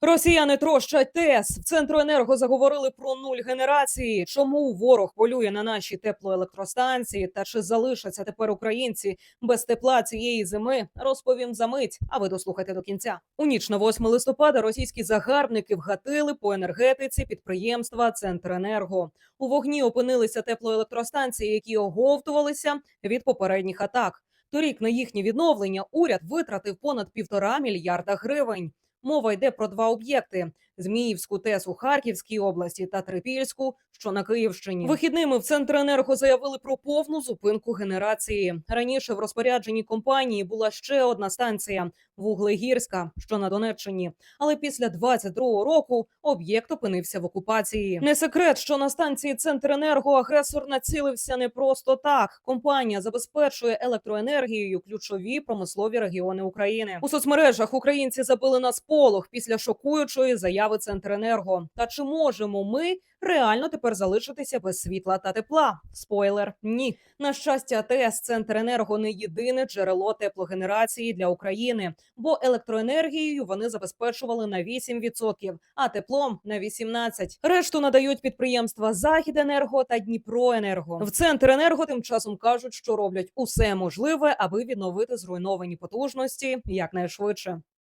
Росіяни трощать ТЕС. В Центроенерго заговорили про нуль генерації. Чому ворог полює на наші теплоелектростанції? Та чи залишаться тепер українці без тепла цієї зими? Розповім за мить. А ви дослухайте до кінця. У ніч на 8 листопада російські загарбники вгатили по енергетиці підприємства Центренерго. У вогні опинилися теплоелектростанції, які оговтувалися від попередніх атак. Торік на їхнє відновлення уряд витратив понад півтора мільярда гривень. Мова йде про два об'єкти: Зміївську ТЕС у Харківській області та Трипільську, що на Київщині. Вихідними в Центренерго заявили про повну зупинку генерації. Раніше в розпорядженні компанії була ще одна станція Вуглегірська, що на Донеччині. Але після 22-го року об'єкт опинився в окупації. Не секрет, що на станції Центренерго агресор націлився не просто так. Компанія забезпечує електроенергією ключові промислові регіони України. У соцмережах українці забили на сполох після шокуючої заяви Центренерго. Та чи можемо ми реально тепер залишитися без світла та тепла? Спойлер, ні. На щастя, АТС Центренерго не єдине джерело теплогенерації для України, бо електроенергією вони забезпечували на 8%, а теплом на 18%. Решту надають підприємства Західенерго та Дніпроенерго. В Центренерго тим часом кажуть, що роблять усе можливе, аби відновити зруйновані потужності якнайшвидше.